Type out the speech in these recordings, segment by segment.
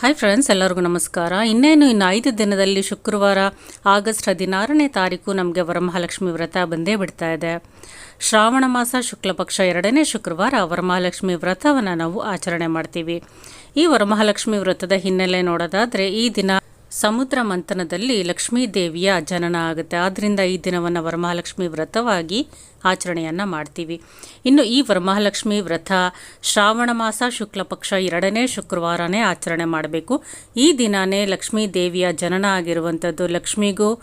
Hi friends ಎಲ್ಲರಿಗೂ ನಮಸ್ಕಾರ. ಇನ್ನೇನು ಇನ್ನು ಐದು ದಿನದಲ್ಲಿ ಶುಕ್ರವಾರ ಆಗಸ್ಟ್ ಹದಿನಾರನೇ ತಾರೀಕು ನಮಗೆ ವರಮಹಾಲಕ್ಷ್ಮಿ ವ್ರತ ಬಂದೇ ಬಿಡ್ತಾ ಇದೆ. ಶ್ರಾವಣ ಮಾಸ ಶುಕ್ಲ ಪಕ್ಷ ಎರಡನೇ ಶುಕ್ರವಾರ ವರಮಹಾಲಕ್ಷ್ಮಿ ವ್ರತವನ್ನು ನಾವು ಆಚರಣೆ ಮಾಡ್ತೀವಿ. ಈ ವರಮಹಾಲಕ್ಷ್ಮಿ ವ್ರತದ ಹಿನ್ನೆಲೆ ನೋಡೋದಾದರೆ ಈ ದಿನ ಸಮುದ್ರ ಮಂಥನದಲ್ಲಿ ಲಕ್ಷ್ಮೀ ದೇವಿಯ ಜನನ ಆಗುತ್ತೆ. ಆದ್ದರಿಂದ ಈ ದಿನವನ್ನು ವರಮಹಾಲಕ್ಷ್ಮಿ ವ್ರತವಾಗಿ ಆಚರಣೆಯನ್ನು ಮಾಡ್ತೀವಿ. ಇನ್ನು ಈ ವರಮಹಾಲಕ್ಷ್ಮಿ ವ್ರತ ಶ್ರಾವಣ ಮಾಸ, ಶುಕ್ಲ ಪಕ್ಷ ಎರಡನೇ ಶುಕ್ರವಾರನೇ ಆಚರಣೆ ಮಾಡಬೇಕು. ಈ ದಿನವೇ ಲಕ್ಷ್ಮೀ ದೇವಿಯ ಜನನ ಆಗಿರುವಂಥದ್ದು. ಲಕ್ಷ್ಮಿಗೂ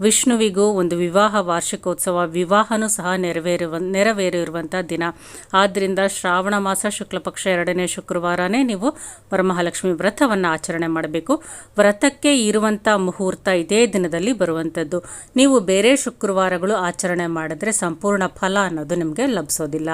ವಿಷ್ಣುವಿಗೂ ಒಂದು ವಿವಾಹ ವಾರ್ಷಿಕೋತ್ಸವ, ವಿವಾಹನೂ ಸಹ ನೆರವೇರುವ, ನೆರವೇರಿರುವಂಥ ದಿನ. ಆದ್ದರಿಂದ ಶ್ರಾವಣ ಮಾಸ ಶುಕ್ಲಪಕ್ಷ ಎರಡನೇ ಶುಕ್ರವಾರನೇ ನೀವು ವರಮಹಾಲಕ್ಷ್ಮಿ ವ್ರತವನ್ನು ಆಚರಣೆ ಮಾಡಬೇಕು. ವ್ರತಕ್ಕೆ ಇರುವಂಥ ಮುಹೂರ್ತ ಇದೇ ದಿನದಲ್ಲಿ ಬರುವಂಥದ್ದು. ನೀವು ಬೇರೆ ಶುಕ್ರವಾರಗಳು ಆಚರಣೆ ಮಾಡಿದ್ರೆ ಸಂಪೂರ್ಣ ಫಲ ಅನ್ನೋದು ನಿಮಗೆ ಲಭಿಸೋದಿಲ್ಲ.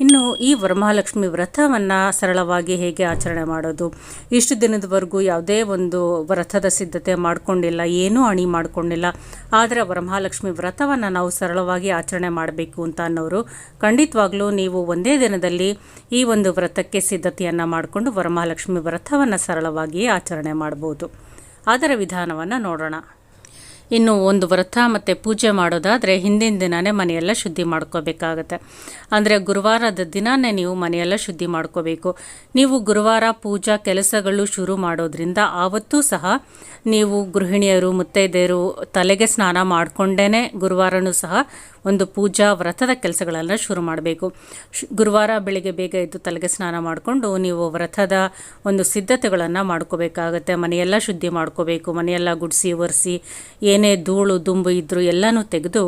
ಇನ್ನು ಈ ವರಮಹಾಲಕ್ಷ್ಮಿ ವ್ರತವನ್ನು ಸರಳವಾಗಿ ಹೇಗೆ ಆಚರಣೆ ಮಾಡೋದು? ಇಷ್ಟು ದಿನದವರೆಗೂ ಯಾವುದೇ ಒಂದು ವ್ರತದ ಸಿದ್ಧತೆ ಮಾಡಿಕೊಂಡಿಲ್ಲ, ಏನೂ ಅಣಿ ಮಾಡಿಕೊಂಡಿಲ್ಲ. ಆದರೆ ವರಮಹಾಲಕ್ಷ್ಮಿ ವ್ರತವನ್ನು ನಾವು ಸರಳವಾಗಿ ಆಚರಣೆ ಮಾಡಬೇಕು ಅಂತ ಅನ್ನೋರು ಖಂಡಿತವಾಗ್ಲೂ ನೀವು ಒಂದೇ ದಿನದಲ್ಲಿ ಈ ಒಂದು ವ್ರತಕ್ಕೆ ಸಿದ್ಧತೆಯನ್ನು ಮಾಡಿಕೊಂಡು ವರಮಹಾಲಕ್ಷ್ಮಿ ವ್ರತವನ್ನು ಸರಳವಾಗಿ ಆಚರಣೆ ಮಾಡ್ಬೋದು. ಅದರ ವಿಧಾನವನ್ನು ನೋಡೋಣ. ಇನ್ನು ಒಂದು ವ್ರತ ಮತ್ತು ಪೂಜೆ ಮಾಡೋದಾದರೆ ಹಿಂದಿನ ದಿನವೇ ಮನೆಯೆಲ್ಲ ಶುದ್ಧಿ ಮಾಡ್ಕೋಬೇಕಾಗತ್ತೆ. ಅಂದರೆ ಗುರುವಾರದ ದಿನವೇ ನೀವು ಮನೆಯೆಲ್ಲ ಶುದ್ಧಿ ಮಾಡ್ಕೋಬೇಕು. ನೀವು ಗುರುವಾರ ಪೂಜಾ ಕೆಲಸಗಳು ಶುರು ಮಾಡೋದ್ರಿಂದ ಆವತ್ತೂ ಸಹ ನೀವು ಗೃಹಿಣಿಯರು, ಮುತ್ತೈದೆಯರು ತಲೆಗೆ ಸ್ನಾನ ಮಾಡಿಕೊಂಡೇ ಗುರುವಾರನೂ ಸಹ ಒಂದು ಪೂಜಾ ವ್ರತದ ಕೆಲಸಗಳನ್ನು ಶುರು ಮಾಡಬೇಕು. ಗುರುವಾರ ಬೆಳಿಗ್ಗೆ ಬೇಗ ಎದ್ದು ತಲೆಗೆ ಸ್ನಾನ ಮಾಡಿಕೊಂಡು ನೀವು ವ್ರತದ ಒಂದು ಸಿದ್ಧತೆಗಳನ್ನು ಮಾಡ್ಕೋಬೇಕಾಗತ್ತೆ. ಮನೆಯೆಲ್ಲ ಶುದ್ಧಿ ಮಾಡ್ಕೋಬೇಕು. ಮನೆಯೆಲ್ಲ ಗುಡಿಸಿ ಒರೆಸಿ ಏನೇ ಧೂಳು ದುಂಬು ಇದ್ದರೂ ಎಲ್ಲನೂ ತೆಗೆದು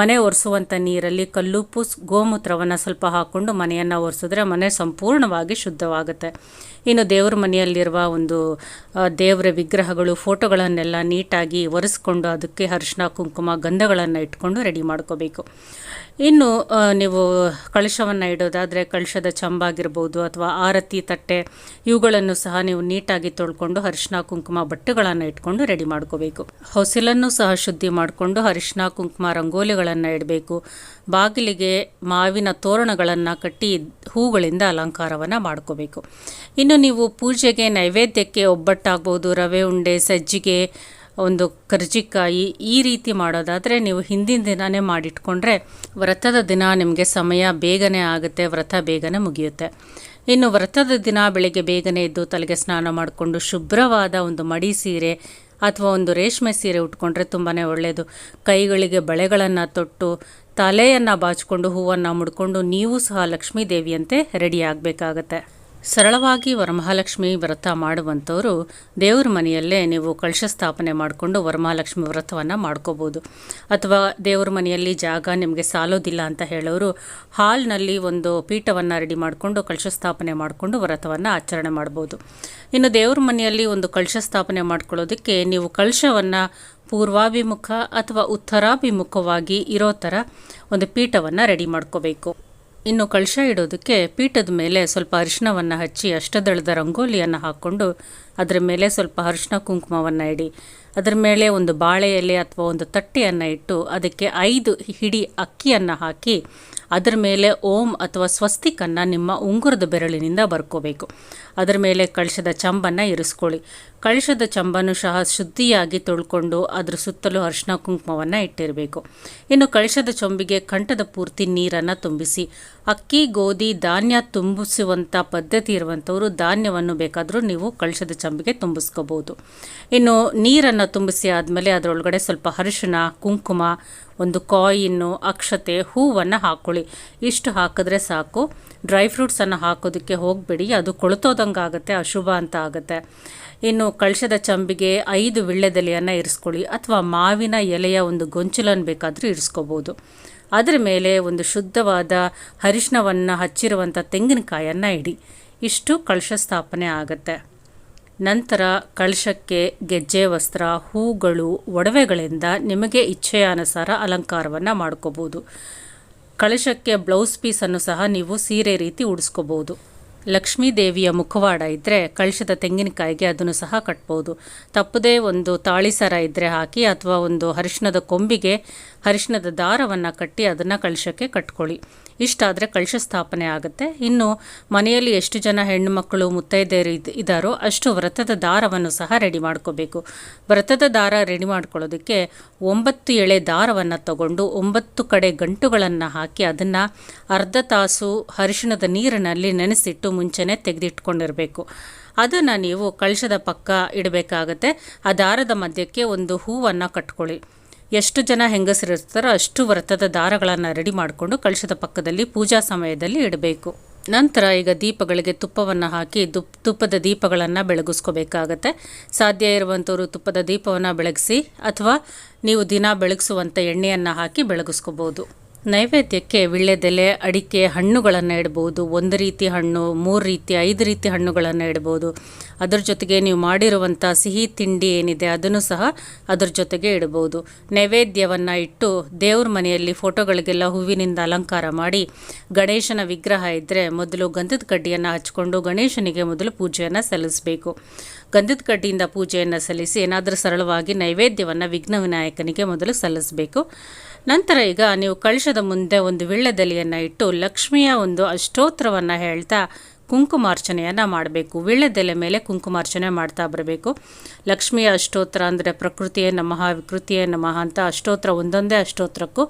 ಮನೆ ಒರೆಸುವಂಥ ನೀರಲ್ಲಿ ಕಲ್ಲುಪ್ಪು ಗೋಮೂತ್ರವನ್ನು ಸ್ವಲ್ಪ ಹಾಕ್ಕೊಂಡು ಮನೆಯನ್ನು ಒರೆಸಿದ್ರೆ ಮನೆ ಸಂಪೂರ್ಣವಾಗಿ ಶುದ್ಧವಾಗುತ್ತೆ. ಇನ್ನು ದೇವ್ರ ಮನೆಯಲ್ಲಿರುವ ಒಂದು ದೇವರ ವಿಗ್ರಹಗಳು, ಫೋಟೋಗಳನ್ನೆಲ್ಲ ನೀಟಾಗಿ ಒರೆಸ್ಕೊಂಡು ಅದಕ್ಕೆ ಅರಿಶಿನ ಕುಂಕುಮ, ಗಂಧಗಳನ್ನು ಇಟ್ಕೊಂಡು ರೆಡಿ ಮಾಡ್ಕೋಬೇಕು. ಇನ್ನು ನೀವು ಕಳಶವನ್ನು ಇಡೋದಾದರೆ ಕಳಶದ ಚಂಬಾಗಿರ್ಬೋದು ಅಥವಾ ಆರತಿ ತಟ್ಟೆ, ಇವುಗಳನ್ನು ಸಹ ನೀವು ನೀಟಾಗಿ ತೊಳ್ಕೊಂಡು ಅರಿಶಿನ ಕುಂಕುಮ, ಬಟ್ಟೆಗಳನ್ನು ಇಟ್ಕೊಂಡು ರೆಡಿ ಮಾಡ್ಕೋಬೇಕು. ಹೊಸಿಲನ್ನು ಸಹ ಶುದ್ಧಿ ಮಾಡಿಕೊಂಡು ಅರಿಶಿನ, ಕುಂಕುಮ, ರಂಗೋಲಿಗಳನ್ನು ಇಡಬೇಕು. ಬಾಗಿಲಿಗೆ ಮಾವಿನ ತೋರಣಗಳನ್ನು ಕಟ್ಟಿ ಹೂಗಳಿಂದ ಅಲಂಕಾರವನ್ನು ಮಾಡ್ಕೋಬೇಕು. ಇನ್ನು ನೀವು ಪೂಜೆಗೆ ನೈವೇದ್ಯಕ್ಕೆ ಒಬ್ಬಟ್ಟಾಗ್ಬೋದು, ರವೆ, ಉಂಡೆ, ಸಜ್ಜಿಗೆ, ಒಂದು ಕರ್ಜಿಕಾಯಿ ಈ ರೀತಿ ಮಾಡೋದಾದರೆ ನೀವು ಹಿಂದಿನ ದಿನವೇ ಮಾಡಿಟ್ಕೊಂಡ್ರೆ ವ್ರತದ ದಿನ ನಿಮಗೆ ಸಮಯ ಬೇಗನೆ ಆಗುತ್ತೆ, ವ್ರತ ಬೇಗನೆ ಮುಗಿಯುತ್ತೆ. ಇನ್ನು ವ್ರತದ ದಿನ ಬೆಳಿಗ್ಗೆ ಬೇಗನೆ ಎದ್ದು ತಲೆಗೆ ಸ್ನಾನ ಮಾಡಿಕೊಂಡು ಶುಭ್ರವಾದ ಒಂದು ಮಡಿ ಸೀರೆ ಅಥವಾ ಒಂದು ರೇಷ್ಮೆ ಸೀರೆ ಉಟ್ಕೊಂಡ್ರೆ ತುಂಬಾ ಒಳ್ಳೆಯದು ಕೈಗಳಿಗೆ ಬಳೆಗಳನ್ನು ತೊಟ್ಟು, ತಲೆಯನ್ನು ಬಾಚಿಕೊಂಡು, ಹೂವನ್ನು ಮುಡ್ಕೊಂಡು, ನೀವು ಸಹ ಲಕ್ಷ್ಮೀ ದೇವಿಯಂತೆ ರೆಡಿ ಆಗಬೇಕಾಗತ್ತೆ. ಸರಳವಾಗಿ ವರಮಹಾಲಕ್ಷ್ಮಿ ವ್ರತ ಮಾಡುವಂಥವರು ದೇವ್ರ ಮನೆಯಲ್ಲೇ ನೀವು ಕಳಶ ಸ್ಥಾಪನೆ ಮಾಡಿಕೊಂಡು ವರಮಹಾಲಕ್ಷ್ಮಿ ವ್ರತವನ್ನು ಮಾಡ್ಕೋಬೋದು. ಅಥವಾ ದೇವ್ರ ಮನೆಯಲ್ಲಿ ಜಾಗ ನಿಮಗೆ ಸಾಲೋದಿಲ್ಲ ಅಂತ ಹೇಳೋರು ಹಾಲ್ನಲ್ಲಿ ಒಂದು ಪೀಠವನ್ನು ರೆಡಿ ಮಾಡಿಕೊಂಡು ಕಳಶ ಸ್ಥಾಪನೆ ಮಾಡಿಕೊಂಡು ವ್ರತವನ್ನು ಆಚರಣೆ ಮಾಡ್ಬೋದು. ಇನ್ನು ದೇವ್ರ ಮನೆಯಲ್ಲಿ ಒಂದು ಕಳಶ ಸ್ಥಾಪನೆ ಮಾಡ್ಕೊಳ್ಳೋದಕ್ಕೆ ನೀವು ಕಳಶವನ್ನು ಪೂರ್ವಾಭಿಮುಖ ಅಥವಾ ಉತ್ತರಾಭಿಮುಖವಾಗಿ ಇರೋ ಥರ ಒಂದು ಪೀಠವನ್ನು ರೆಡಿ ಮಾಡ್ಕೋಬೇಕು. ಇನ್ನು ಕಳಶ ಇಡೋದಕ್ಕೆ ಪೀಠದ ಮೇಲೆ ಸ್ವಲ್ಪ ಅರಿಶಿನವನ್ನು ಹಚ್ಚಿ ಅಷ್ಟದಳದ ರಂಗೋಲಿಯನ್ನು ಹಾಕ್ಕೊಂಡು ಅದರ ಮೇಲೆ ಸ್ವಲ್ಪ ಅರಿಶಿನ ಕುಂಕುಮವನ್ನು ಇಡಿ. ಅದರ ಮೇಲೆ ಒಂದು ಬಾಳೆ ಎಲೆ ಅಥವಾ ಒಂದು ತಟ್ಟೆಯನ್ನು ಇಟ್ಟು ಅದಕ್ಕೆ ಐದು ಹಿಡಿ ಅಕ್ಕಿಯನ್ನು ಹಾಕಿ ಅದರ ಮೇಲೆ ಓಂ ಅಥವಾ ಸ್ವಸ್ತಿಕನ್ನು ನಿಮ್ಮ ಉಂಗುರದ ಬೆರಳಿನಿಂದ ಬರ್ಕೋಬೇಕು. ಅದರ ಮೇಲೆ ಕಳಶದ ಚಂಬನ್ನು ಇರಿಸ್ಕೊಳ್ಳಿ. ಕಳಶದ ಚಂಬನ್ನು ಸಹ ಶುದ್ಧಿಯಾಗಿ ತೊಳ್ಕೊಂಡು ಅದರ ಸುತ್ತಲೂ ಅರಿಶಿನ ಕುಂಕುಮವನ್ನು ಇಟ್ಟಿರಬೇಕು. ಇನ್ನು ಕಳಶದ ಚೊಂಬಿಗೆ ಕಂಠದ ಪೂರ್ತಿ ನೀರನ್ನು ತುಂಬಿಸಿ. ಅಕ್ಕಿ, ಗೋಧಿ, ಧಾನ್ಯ ತುಂಬಿಸುವಂಥ ಪದ್ಧತಿ ಇರುವಂಥವರು ಧಾನ್ಯವನ್ನು ಬೇಕಾದರೂ ನೀವು ಕಳಶದ ಚಂಬಿಗೆ ತುಂಬಿಸ್ಕೋಬೋದು ಇನ್ನು ನೀರನ್ನು ತುಂಬಿಸಿ ಆದಮೇಲೆ ಅದರೊಳಗಡೆ ಸ್ವಲ್ಪ ಅರಿಶಿನ ಕುಂಕುಮ ಒಂದು ಕಾಯಿನ್ನು, ಅಕ್ಷತೆ, ಹೂವನ್ನು ಹಾಕ್ಕೊಳ್ಳಿ ಇಷ್ಟು ಹಾಕಿದ್ರೆ ಸಾಕು. ಡ್ರೈ ಫ್ರೂಟ್ಸನ್ನು ಹಾಕೋದಕ್ಕೆ ಹೋಗಬೇಡಿ. ಅದು ಕೊಳ್ತೋದಂಗೆ ಆಗುತ್ತೆ ಅಶುಭ ಅಂತ ಆಗುತ್ತೆ. ಇನ್ನು ಕಳಶದ ಚಂಬಿಗೆ ಐದು ವಿಳ್ಳೆದೆಲೆಯನ್ನು ಇರಿಸ್ಕೊಳ್ಳಿ. ಅಥವಾ ಮಾವಿನ ಎಲೆಯ ಒಂದು ಗೊಂಚಲನ್ನು ಬೇಕಾದರೂ ಇರಿಸ್ಕೋಬೋದು. ಅದರ ಮೇಲೆ ಒಂದು ಶುದ್ಧವಾದ ಅರಿಶಿನವನ್ನು ಹಚ್ಚಿರುವಂಥ ತೆಂಗಿನಕಾಯನ್ನು ಇಡಿ. ಇಷ್ಟು ಕಳಶ ಸ್ಥಾಪನೆ ಆಗುತ್ತೆ. ನಂತರ ಕಳಶಕ್ಕೆ ಗೆಜ್ಜೆ ವಸ್ತ್ರ, ಹೂಗಳು, ಒಡವೆಗಳಿಂದ ನಿಮಗೆ ಇಚ್ಛೆಯಾನುಸಾರ ಅಲಂಕಾರವನ್ನು ಮಾಡ್ಕೋಬೋದು. ಕಳಶಕ್ಕೆ ಬ್ಲೌಸ್ ಪೀಸನ್ನು ಸಹ ನೀವು ಸೀರೆ ರೀತಿ ಉಡಿಸ್ಕೋಬೋದು. ಲಕ್ಷ್ಮೀ ದೇವಿಯ ಮುಖವಾಡ ಇದ್ದರೆ ಕಳಶದ ತೆಂಗಿನಕಾಯಿಗೆ ಅದನ್ನು ಸಹ ಕಟ್ಬೋದು. ತಪ್ಪದೇ ಒಂದು ತಾಳಿ ಸರ ಇದ್ದರೆ ಹಾಕಿ ಅಥವಾ ಒಂದು ಅರಿಶಿಣದ ಕೊಂಬಿಗೆ ಅರಿಶಿಣದ ದಾರವನ್ನು ಕಟ್ಟಿ ಅದನ್ನು ಕಳಶಕ್ಕೆ ಕಟ್ಕೊಳ್ಳಿ. ಇಷ್ಟಾದರೆ ಕಳಶ ಸ್ಥಾಪನೆ ಆಗುತ್ತೆ. ಇನ್ನು ಮನೆಯಲ್ಲಿ ಎಷ್ಟು ಜನ ಹೆಣ್ಣು ಮಕ್ಕಳು ಮುತ್ತೈದೆಯರು ಇದ್ದಾರೋ ಅಷ್ಟು ವ್ರತದ ದಾರವನ್ನು ಸಹ ರೆಡಿ ಮಾಡ್ಕೋಬೇಕು. ವ್ರತದ ದಾರ ರೆಡಿ ಮಾಡ್ಕೊಳ್ಳೋದಕ್ಕೆ ಒಂಬತ್ತು ಎಳೆ ದಾರವನ್ನು ತಗೊಂಡು ಒಂಬತ್ತು ಕಡೆ ಗಂಟುಗಳನ್ನು ಹಾಕಿ ಅದನ್ನು ಅರ್ಧ ತಾಸು ಅರಿಶಿಣದ ನೀರಿನಲ್ಲಿ ನೆನೆಸಿಟ್ಟು ಮುಂಚೆನೆ ತೆಗೆದಿಟ್ಕೊಂಡಿರಬೇಕು. ಅದನ್ನು ನೀವು ಕಳಶದ ಪಕ್ಕ ಇಡಬೇಕಾಗತ್ತೆ. ಆ ದಾರದ ಮಧ್ಯಕ್ಕೆ ಒಂದು ಹೂವನ್ನು ಕಟ್ಕೊಳ್ಳಿ. ಎಷ್ಟು ಜನ ಹೆಂಗಸರಿರ್ತಾರೋ ಅಷ್ಟು ವ್ರತದ ದಾರಗಳನ್ನು ರೆಡಿ ಮಾಡಿಕೊಂಡು ಕಳಶದ ಪಕ್ಕದಲ್ಲಿ ಪೂಜಾ ಸಮಯದಲ್ಲಿ ಇಡಬೇಕು. ನಂತರ ಈಗ ದೀಪಗಳಿಗೆ ತುಪ್ಪವನ್ನು ಹಾಕಿ ದುಪ್, ತುಪ್ಪದ ದೀಪಗಳನ್ನು ಬೆಳಗಿಸ್ಕೋಬೇಕಾಗತ್ತೆ. ಸಾಧ್ಯ ಇರುವಂಥವರು ತುಪ್ಪದ ದೀಪವನ್ನು ಬೆಳಗಿಸಿ ಅಥವಾ ನೀವು ದಿನ ಬೆಳಗಿಸುವಂಥ ಎಣ್ಣೆಯನ್ನು ಹಾಕಿ ಬೆಳಗಿಸ್ಕೋಬೋದು. ನೈವೇದ್ಯಕ್ಕೆ ವಿಳ್ಳೆದೆಲೆ ಅಡಿಕೆ ಹಣ್ಣುಗಳನ್ನು ಇಡ್ಬೋದು. ಒಂದು ರೀತಿ ಹಣ್ಣು, ಮೂರು ರೀತಿ, ಐದು ರೀತಿ ಹಣ್ಣುಗಳನ್ನು ಇಡ್ಬೋದು. ಅದರ ಜೊತೆಗೆ ನೀವು ಮಾಡಿರುವಂಥ ಸಿಹಿ ತಿಂಡಿ ಏನಿದೆ ಅದನ್ನು ಸಹ ಅದರ ಜೊತೆಗೆ ಇಡ್ಬೋದು. ನೈವೇದ್ಯವನ್ನು ಇಟ್ಟು ದೇವ್ರ ಮನೆಯಲ್ಲಿ ಫೋಟೋಗಳಿಗೆಲ್ಲ ಹೂವಿನಿಂದ ಅಲಂಕಾರ ಮಾಡಿ, ಗಣೇಶನ ವಿಗ್ರಹ ಇದ್ದರೆ ಮೊದಲು ಗಂಧದ ಕಡ್ಡಿಯನ್ನು ಹಚ್ಕೊಂಡು ಗಣೇಶನಿಗೆ ಮೊದಲು ಪೂಜೆಯನ್ನು ಸಲ್ಲಿಸಬೇಕು. ಗಂಧದ ಕಡ್ಡಿಯಿಂದ ಪೂಜೆಯನ್ನು ಸಲ್ಲಿಸಿ ಏನಾದರೂ ಸರಳವಾಗಿ ನೈವೇದ್ಯವನ್ನು ವಿಘ್ನ ವಿನಾಯಕನಿಗೆ ಮೊದಲು ಸಲ್ಲಿಸಬೇಕು. ನಂತರ ಈಗ ನೀವು ಕಳಶದ ಮುಂದೆ ಒಂದು ವಿಳ್ಳೆದೆಲೆಯನ್ನು ಇಟ್ಟು ಲಕ್ಷ್ಮಿಯ ಒಂದು ಅಷ್ಟೋತ್ರವನ್ನು ಹೇಳ್ತಾ ಕುಂಕುಮಾರ್ಚನೆಯನ್ನು ಮಾಡಬೇಕು. ವಿಳ್ಳದೆಲೆ ಮೇಲೆ ಕುಂಕುಮಾರ್ಚನೆ ಮಾಡ್ತಾ ಬರಬೇಕು. ಲಕ್ಷ್ಮಿಯ ಅಷ್ಟೋತ್ರ ಅಂದರೆ ಪ್ರಕೃತಿಯೇ ನಮಃ, ವಿಕೃತಿಯೇ ನಮಃ ಅಂತ ಅಷ್ಟೋತ್ರ ಒಂದೊಂದೇ ಅಷ್ಟೋತ್ರಕ್ಕೂ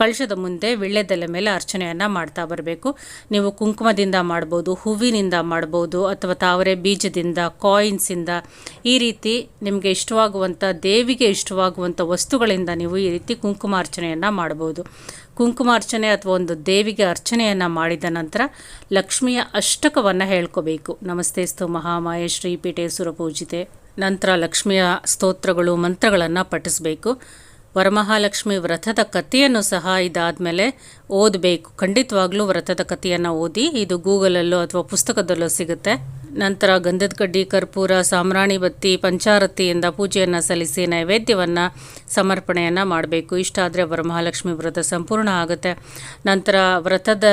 ಕಳಶದ ಮುಂದೆ ವಿಳ್ಳೆದೆಲೆ ಮೇಲೆ ಅರ್ಚನೆಯನ್ನು ಮಾಡ್ತಾ ಬರಬೇಕು. ನೀವು ಕುಂಕುಮದಿಂದ ಮಾಡ್ಬೋದು, ಹೂವಿನಿಂದ ಮಾಡ್ಬೋದು ಅಥವಾ ತಾವರೆ ಬೀಜದಿಂದ ಕಾಯಿನ್ಸಿಂದ ಈ ರೀತಿ ನಿಮಗೆ ಇಷ್ಟವಾಗುವಂಥ ದೇವಿಗೆ ಇಷ್ಟವಾಗುವಂಥ ವಸ್ತುಗಳಿಂದ ನೀವು ಈ ರೀತಿ ಕುಂಕುಮ ಅರ್ಚನೆಯನ್ನು ಮಾಡ್ಬೋದು. ಕುಂಕುಮಾರ್ಚನೆ ಅಥವಾ ಒಂದು ದೇವಿಗೆ ಅರ್ಚನೆಯನ್ನು ಮಾಡಿದ ನಂತರ ಲಕ್ಷ್ಮಿಯ ಅಷ್ಟಕವನ್ನು ಹೇಳ್ಕೋಬೇಕು. ನಮಸ್ತೆ ಸ್ತು ಮಹಾಮಾಯ ಶ್ರೀಪೀಠೇಶ್ವರ ಪೂಜಿತೆ ನಂತರ ಲಕ್ಷ್ಮಿಯ ಸ್ತೋತ್ರಗಳು, ಮಂತ್ರಗಳನ್ನು ಪಠಿಸಬೇಕು. ವರಮಹಾಲಕ್ಷ್ಮಿ ವ್ರತದ ಕಥೆಯನ್ನು ಸಹ ಇದಾದ ಮೇಲೆ ಓದಬೇಕು. ಖಂಡಿತವಾಗ್ಲೂ ವ್ರತದ ಕಥೆಯನ್ನು ಓದಿ ಇದು ಗೂಗಲಲ್ಲೋ ಅಥವಾ ಪುಸ್ತಕದಲ್ಲೋ ಸಿಗುತ್ತೆ. ನಂತರ ಗಂಧದ ಕಡ್ಡಿ ಕರ್ಪೂರ ಸಾಮ್ರಾಣಿ ಬತ್ತಿ, ಪಂಚಾರತಿಯಿಂದ ಪೂಜೆಯನ್ನು ಸಲ್ಲಿಸಿ ನೈವೇದ್ಯವನ್ನು ಸಮರ್ಪಣೆಯನ್ನು ಮಾಡಬೇಕು. ಇಷ್ಟ ಆದರೆ ವರಮಹಾಲಕ್ಷ್ಮಿ ವ್ರತ ಸಂಪೂರ್ಣ ಆಗುತ್ತೆ. ನಂತರ ವ್ರತದ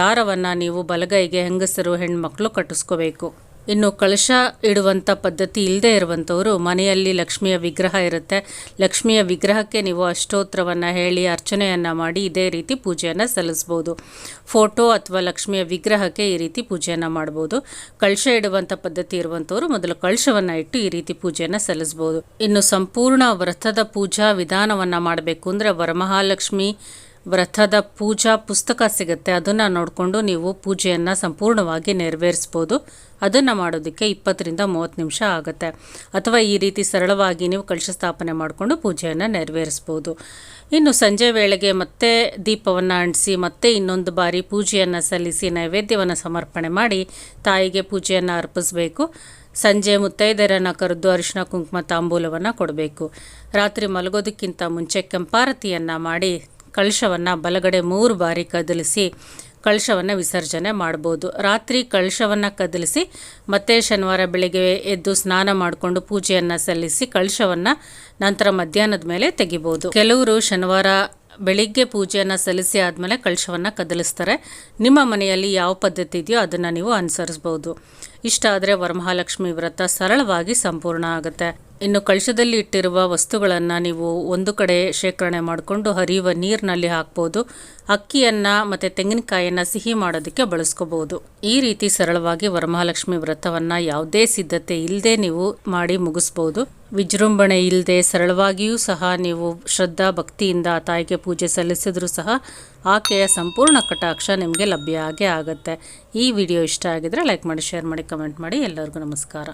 ದಾರವನ್ನು ನೀವು ಬಲಗೈಗೆ ಹೆಂಗಸರು, ಹೆಣ್ಮಕ್ಳು ಕಟ್ಟಿಸ್ಕೋಬೇಕು. ಇನ್ನು ಕಳಶ ಇಡುವಂಥ ಪದ್ಧತಿ ಇಲ್ಲದೆ ಇರುವಂಥವರು ಮನೆಯಲ್ಲಿ ಲಕ್ಷ್ಮಿಯ ವಿಗ್ರಹ ಇರುತ್ತೆ. ಲಕ್ಷ್ಮಿಯ ವಿಗ್ರಹಕ್ಕೆ ನೀವು ಅಷ್ಟೋತ್ರವನ್ನು ಹೇಳಿ ಅರ್ಚನೆಯನ್ನು ಮಾಡಿ ಇದೇ ರೀತಿ ಪೂಜೆಯನ್ನು ಸಲ್ಲಿಸ್ಬೋದು. ಫೋಟೋ ಅಥವಾ ಲಕ್ಷ್ಮಿಯ ವಿಗ್ರಹಕ್ಕೆ ಈ ರೀತಿ ಪೂಜೆಯನ್ನು ಮಾಡ್ಬೋದು. ಕಳಶ ಇಡುವಂಥ ಪದ್ಧತಿ ಇರುವಂಥವರು ಮೊದಲು ಕಳಶವನ್ನು ಇಟ್ಟು ಈ ರೀತಿ ಪೂಜೆಯನ್ನು ಸಲ್ಲಿಸ್ಬೋದು. ಇನ್ನು ಸಂಪೂರ್ಣ ವ್ರತದ ಪೂಜಾ ವಿಧಾನವನ್ನು ಮಾಡಬೇಕು ಅಂದರೆ ವರಮಹಾಲಕ್ಷ್ಮಿ ವ್ರತದ ಪೂಜಾ ಪುಸ್ತಕ ಸಿಗುತ್ತೆ. ಅದನ್ನು ನೋಡಿಕೊಂಡು ನೀವು ಪೂಜೆಯನ್ನು ಸಂಪೂರ್ಣವಾಗಿ ನೆರವೇರಿಸ್ಬೋದು. ಅದನ್ನು ಮಾಡೋದಕ್ಕೆ ಇಪ್ಪತ್ತರಿಂದ ಮೂವತ್ತು ನಿಮಿಷ ಆಗುತ್ತೆ. ಅಥವಾ ಈ ರೀತಿ ಸರಳವಾಗಿ ನೀವು ಕಳಶ ಸ್ಥಾಪನೆ ಮಾಡಿಕೊಂಡು ಪೂಜೆಯನ್ನು ನೆರವೇರಿಸ್ಬೋದು. ಇನ್ನು ಸಂಜೆ ವೇಳೆಗೆ ಮತ್ತೆ ದೀಪವನ್ನು ಅಂಟಿಸಿ, ಮತ್ತೆ ಇನ್ನೊಂದು ಬಾರಿ ಪೂಜೆಯನ್ನು ಸಲ್ಲಿಸಿ ನೈವೇದ್ಯವನ್ನು ಸಮರ್ಪಣೆ ಮಾಡಿ ತಾಯಿಗೆ ಪೂಜೆಯನ್ನು ಅರ್ಪಿಸಬೇಕು. ಸಂಜೆ ಮುತ್ತೈದೆಯರನ್ನು ಕರೆದು ಅರಿಶಿನ ಕುಂಕುಮ, ತಾಂಬೂಲವನ್ನು ಕೊಡಬೇಕು. ರಾತ್ರಿ ಮಲಗೋದಕ್ಕಿಂತ ಮುಂಚೆ ಕೆಂಪಾರತಿಯನ್ನು ಮಾಡಿ ಕಳಶವನ್ನು ಬಲಗಡೆ ಮೂರು ಬಾರಿ ಕದಲಿಸಿ ಕಳಶವನ್ನು ವಿಸರ್ಜನೆ ಮಾಡ್ಬೋದು. ರಾತ್ರಿ ಕಳಶವನ್ನು ಕದಲಿಸಿ ಮತ್ತೆ ಶನಿವಾರ ಬೆಳಿಗ್ಗೆ ಎದ್ದು ಸ್ನಾನ ಮಾಡಿಕೊಂಡು ಪೂಜೆಯನ್ನು ಸಲ್ಲಿಸಿ ಕಳಶವನ್ನು ನಂತರ ಮಧ್ಯಾಹ್ನದ ಮೇಲೆ ತೆಗಿಬೋದು. ಕೆಲವರು ಶನಿವಾರ ಬೆಳಿಗ್ಗೆ ಪೂಜೆಯನ್ನು ಸಲ್ಲಿಸಿ ಆದಮೇಲೆ ಕಳಶವನ್ನು ಕದಲಿಸ್ತಾರೆ. ನಿಮ್ಮ ಮನೆಯಲ್ಲಿ ಯಾವ ಪದ್ಧತಿ ಇದೆಯೋ ಅದನ್ನು ನೀವು ಅನುಸರಿಸ್ಬೋದು. ಇಷ್ಟ ಆದರೆ ವರಮಹಾಲಕ್ಷ್ಮಿ ವ್ರತ ಸರಳವಾಗಿ ಸಂಪೂರ್ಣ ಆಗುತ್ತೆ. ಇನ್ನು ಕಳಶದಲ್ಲಿ ಇಟ್ಟಿರುವ ವಸ್ತುಗಳನ್ನು ನೀವು ಒಂದು ಕಡೆ ಶೇಖರಣೆ ಮಾಡಿಕೊಂಡು ಹರಿಯುವ ನೀರಿನಲ್ಲಿ ಹಾಕ್ಬೋದು. ಅಕ್ಕಿಯನ್ನು ಮತ್ತು ತೆಂಗಿನಕಾಯಿಯನ್ನು ಸಿಹಿ ಮಾಡೋದಕ್ಕೆ ಬಳಸ್ಕೋಬೋದು. ಈ ರೀತಿ ಸರಳವಾಗಿ ವರಮಹಾಲಕ್ಷ್ಮಿ ವ್ರತವನ್ನು ಯಾವುದೇ ಸಿದ್ಧತೆ ಇಲ್ಲದೆ ನೀವು ಮಾಡಿ ಮುಗಿಸ್ಬೋದು. ವಿಜೃಂಭಣೆ ಇಲ್ಲದೆ ಸರಳವಾಗಿಯೂ ಸಹ ನೀವು ಶ್ರದ್ಧಾ ಭಕ್ತಿಯಿಂದ ತಾಯಿಗೆ ಪೂಜೆ ಸಲ್ಲಿಸಿದರೂ ಸಹ ಆಕೆಯ ಸಂಪೂರ್ಣ ಕಟಾಕ್ಷ ನಿಮಗೆ ಲಭ್ಯ ಆಗೇ ಆಗುತ್ತೆ. ಈ ವಿಡಿಯೋ ಇಷ್ಟ ಆಗಿದರೆ ಲೈಕ್ ಮಾಡಿ, ಶೇರ್ ಮಾಡಿ, ಕಮೆಂಟ್ ಮಾಡಿ. ಎಲ್ಲರಿಗೂ ನಮಸ್ಕಾರ.